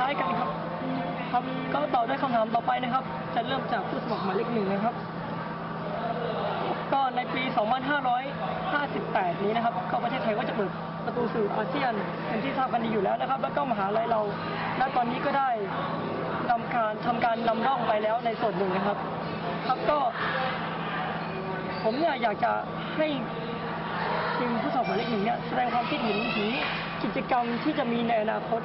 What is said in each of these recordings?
ล้ายกันครับครับก็ต่อด้วยคำถามต่อไปนะครับ จะเริ่มจากผู้สมัครหมายเลขหนึ่งนะครับ ก็ในปี 2558 นี้นะครับ ก็ประเทศไทยก็จะเปิดประตูสู่อาเซียนเป็นที่ทราบกันดีอยู่แล้วนะครับ แล้วก็มหาลัยเราณตอนนี้ก็ได้นำการทำการนำร่องไปแล้วในส่วนหนึ่งนะครับ ครับก็ ผมเนี่ยอยากจะให้ทีมผู้สอบหมายเลขหนึ่งเนี่ยแสดงความคิดเห็นถึงกิจกรรมที่จะมีในอนาคต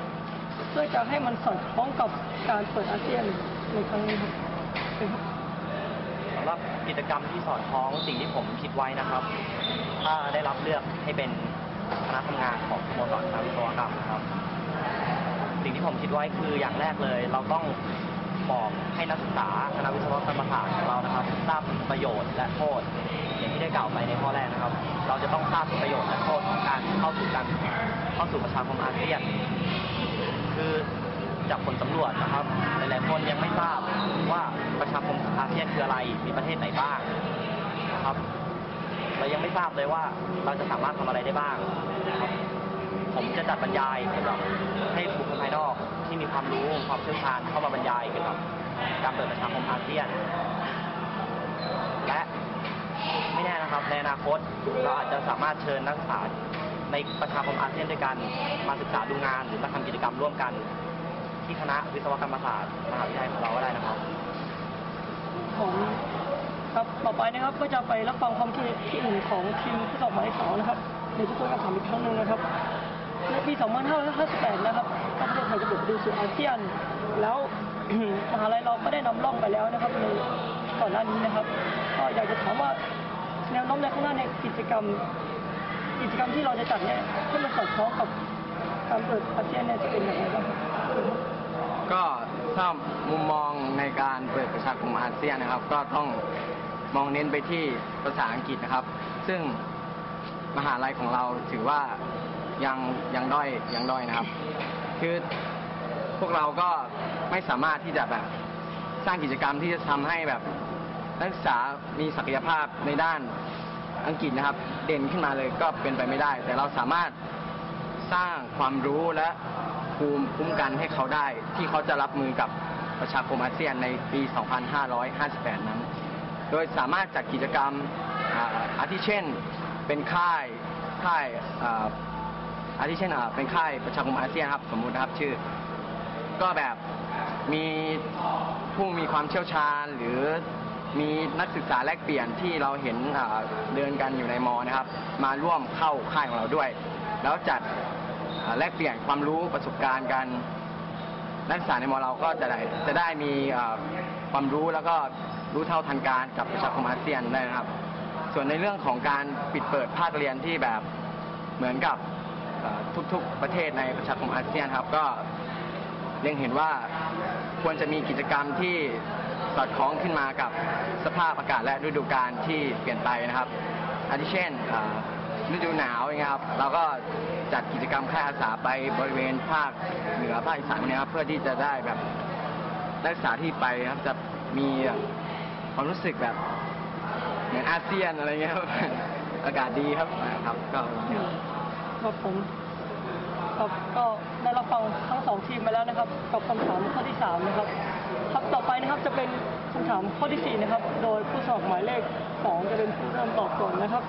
เพื่อจะให้มันสอดคล้องกับการเปิดอาเซียนในครั้งนี้ครับสำหรับกิจกรรมที่สอดคล้องสิ่งที่ผมคิดไว้นะครับ ถ้าได้รับเลือกให้เป็นคณะทำงานของสโมสรคณะวิศวกรรมนะครับ สิ่งที่ผมคิดไว้คืออย่างแรกเลย เราต้องบอกให้นักศึกษาคณะวิศวกรรมศาสตร์ของเรานะครับทราบประโยชน์และโทษอย่างที่ได้กล่าวไปในข้อแรกนะครับ เราจะต้องทราบประโยชน์และโทษของการเข้าสู่การเข้าสู่ประชาคมอาเซียน คือจากผลสำรวจนะครับหลายๆคนยังไม่ทราบว่าประชาคมอาเซียนคืออะไรมีประเทศไหนบ้างนะครับ เรายังไม่ทราบเลยว่าเราจะสามารถทำอะไรได้บ้างครับผมจะจัดบรรยายเกี่ยวกับให้บุคคลภายนอกที่มีความรู้ความเชี่ยวชาญเข้ามาบรรยายเกี่ยวกับการเปิดประชาคมอาเซียน และไม่แน่นะครับในอนาคตเราอาจจะสามารถเชิญนักศึกษา ในประชาคมอาเซียนด้วยกันมาศึกษาดูงานหรือมาทำกิจกรรมร่วมกัน ที่คณะวิศวกรรมศาสตร์มหาวิทยาลัยของเราก็ได้นะครับ ผมครับต่อไปนะครับก็จะไปรับฟังความคิดเห็นของทีมผู้สอบหมายขสองนะครับในทุกคนคำถามอีกครั้งหนึ่งนะครับในปี 2558 นะครับก็ประเทศไทยจะเปิดประตูสู่อาเซียน แล้วมหาลัยเราก็ได้นำร่องไปแล้วนะครับในก่อนหน้านี้นะครับ ก็อยากจะถามว่าแนวโน้มในข้างหน้าในกิจกรรม กิจกรรมที่เราจะจัดเนี่ยให้มันสอดคล้องกับการเปิดอาเซียนเนี่ยจะเป็นย่างไรบ้างก็ถ้ามุมมองในการเปิดประชาคมอาเซียนนะครับ ก็ต้องมองเน้นไปที่ภาษาอังกฤษนะครับ ซึ่งมหาลัยของเราถือว่ายังยังด้อยยังด้อยนะครับ คือพวกเราก็ไม่สามารถที่จะแบบสร้างกิจกรรมที่จะทำให้แบบนักศึกษามีศักยภาพในด้าน อังกฤษนะครับ เด่นขึ้นมาเลยก็เป็นไปไม่ได้ แต่เราสามารถสร้างความรู้และภูมิคุ้มกันให้เขาได้ ที่เขาจะรับมือกับประชาคมอาเซียนในปี 2558 นั้น โดยสามารถจัดกิจกรรมอาทิเช่นเป็นค่ายค่ายอาทิเช่นเป็นค่ายประชาคมอาเซียนครับสมมุตินะครับชื่อ ก็แบบมีผู้มีความเชี่ยวชาญหรือ มีนักศึกษาแลกเปลี่ยนที่เราเห็นเดินกันอยู่ในมอนะครับ มาร่วมเข้าค่ายของเราด้วย แล้วจัดแลกเปลี่ยนความรู้ประสบการณ์กันนักศึกษาในมอเราก็จะได้จะได้มีความรู้แล้วก็รู้เท่าทันการกับประชาคมอาเซียนได้นะครับ ส่วนในเรื่องของการปิดเปิดภาคเรียนที่แบบเหมือนกับทุกๆประเทศในประชาคมอาเซียนครับก็เล็งเห็นว่าควรจะมีกิจกรรมที่ สอดคล้องขึ้นมากับสภาพอากาศและฤดูกาลที่เปลี่ยนไปนะครับอาทิเช่นฤดูหนาวอย่างครับ เราก็จัดกิจกรรมค่ายอาสาไปบริเวณภาคเหนือภาคอีสานนี่ยครับ เพื่อที่จะได้แบบนักศึกษาที่ไปครับจะมีความรู้สึกแบบเหมือนอาเซียนอะไรเงี้ยครับอากาศดีครับครับก็ครับผมครับก็ได้รับฟังทั้งสองทีมไปแล้วนะครับ กับคำถามข้อที่สามนะครับ ครับต่อไปนะครับจะเป็นคำถามข้อที่สี่นะครับ โดยผู้สอบหมายเลขสองจะเป็นผู้เริ่มตอบก่อนนะครับ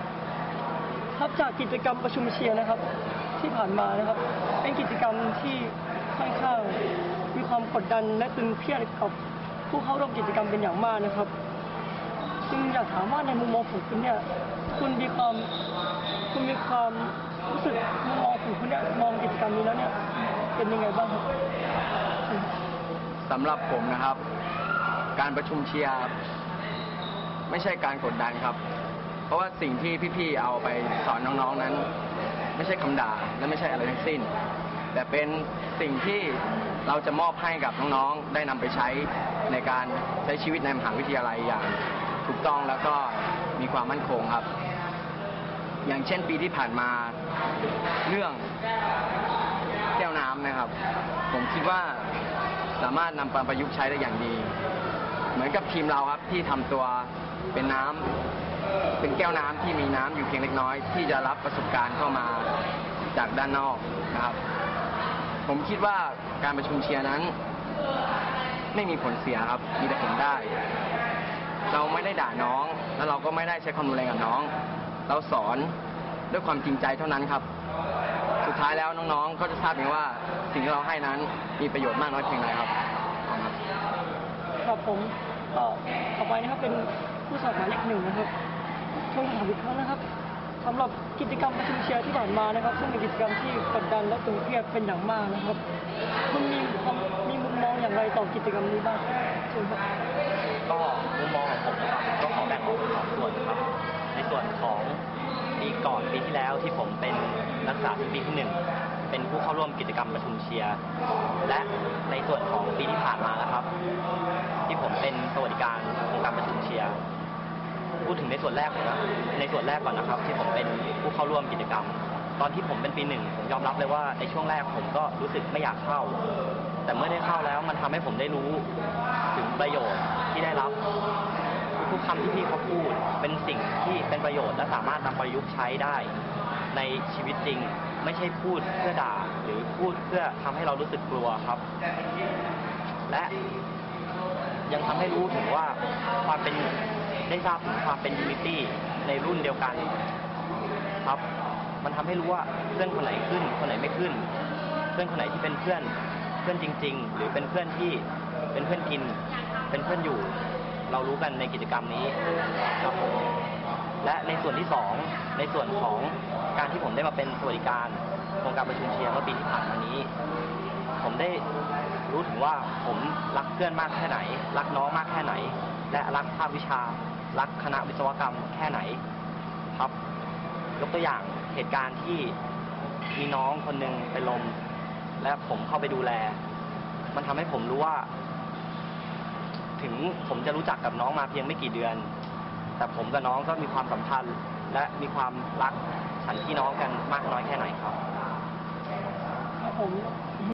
ครับจากกิจกรรมประชุมเชียร์นะครับ ที่ผ่านมานะครับ เป็นกิจกรรมที่ค่อนข้างมีความกดดันและตึงเครียดกับผู้เข้าร่วมกิจกรรมเป็นอย่างมากนะครับซึ่งอยากถามว่าในมุมมองของคุณเนี่ย คุณมีความคุณมีความรู้สึกมุมมองของคุณเนี่ยมองกิจกรรมนี้แล้วเนี่ยเป็นยังไงบ้างครับ สำหรับผมนะครับ การประชุมเชียร์ไม่ใช่การกดดันครับ เพราะว่าสิ่งที่พี่ๆเอาไปสอนน้องๆนั้น ไม่ใช่คำด่าและไม่ใช่อะไรทั้งสิ้น แต่เป็นสิ่งที่เราจะมอบให้กับน้องๆได้นำไปใช้ในการใช้ชีวิตในมหาวิทยาลัยอย่างถูกต้องแล้วก็มีความมั่นคงครับ อย่างเช่นปีที่ผ่านมาเรื่อง น้ำนะครับ ผมคิดว่าสามารถนำไปประยุกต์ใช้ได้อย่างดี เหมือนกับทีมเราครับที่ทำตัวเป็นน้ำเป็นแก้วน้ำที่มีน้ำอยู่เพียงเล็กน้อย ที่จะรับประสบการณ์เข้ามาจากด้านนอกนะครับ ผมคิดว่าการประชุมเชียร์นั้น ไม่มีผลเสียครับ มีแต่ผลได้ เราไม่ได้ด่าน้อง แล้วเราก็ไม่ได้ใช้ความรุนแรงกับน้อง เราสอนด้วยความจริงใจเท่านั้นครับ แล้วน้องๆก็จะทราบเองว่าสิ่งที่เราให้นั้นมีประโยชน์มากน้อยเพียงไรครับขอบคุณครับครับผมก็ต่อไปนะครับเป็นผู้สมัครหมายเลขหนึ่งนะครับทวงถามอีกครั้งนะครับสำหรับกิจกรรมประชุมเชียร์ที่ผ่านมานะครับซึ่งเป็นกิจกรรมที่กดดันและตึงเครียดเป็นอย่างมากนะครับ มันมีความมีมุมมองอย่างไรต่อกิจกรรมนี้บ้างเชิญครับก็มุมมองของผมนะครับก็ขอแบ่งออกเป็นสองส่วนครับ ในส่วนของ ปีที่แล้วที่ผมเป็นนักศึกษาปีที่หนึ่งเป็นผู้เข้าร่วมกิจกรรมประชุมเชียร์ และในส่วนของปีที่ผ่านมานะครับ ที่ผมเป็นสวัสดิการโครงการประชุมเชียร์พูดถึงในส่วนแรกก่อนนะในส่วนแรกก่อนนะครับ ที่ผมเป็นผู้เข้าร่วมกิจกรรม ตอนที่ผมเป็นปีหนึ่งผมยอมรับเลยว่าในช่วงแรกผมก็รู้สึกไม่อยากเข้า แต่เมื่อได้เข้าแล้วมันทำให้ผมได้รู้ถึงประโยชน์ที่ได้รับ ทุกๆคำที่พี่เขาพูด เป็นสิ่งที่เป็นประโยชน์และสามารถนำประยุกต์ใช้ได้ ในชีวิตจริง ไม่ใช่พูดเพื่อด่า หรือพูดเพื่อทำให้เรารู้สึกกลัวครับ และยังทำให้รู้ถึงว่าความเป็นได้ทราบถึงความเป็นยูนิตี้ในรุ่นเดียวกัน ครับ มันทำให้รู้ว่าเพื่อนคนไหนขึ้น คนไหนไม่ขึ้น เพื่อนคนไหนที่เป็นเพื่อน เพื่อนจริง ๆ หรือเป็นเพื่อนที่เป็นเพื่อนกิน เป็นเพื่อนอยู่ เรารู้กันในกิจกรรมนี้ครับผมและในส่วนที่สองในส่วนของการที่ผมได้มาเป็นสวัสดิการโครงการประชุมเชียร์เมื่อปีที่ผ่านมานี้ ผมได้รู้ถึงว่าผมรักเพื่อนมากแค่ไหน รักน้องมากแค่ไหน และรักภาควิชา รักคณะวิศวกรรมแค่ไหน ครับ ยกตัวอย่างเหตุการณ์ที่มีน้องคนหนึ่งไปลม และผมเข้าไปดูแล มันทำให้ผมรู้ว่า ถึงผมจะรู้จักกับน้องมาเพียงไม่กี่เดือน แต่ผมกับน้องก็มีความสัมพันธ์และมีความรักฉันพี่น้องกันมากน้อยแค่ไหนครับครับผม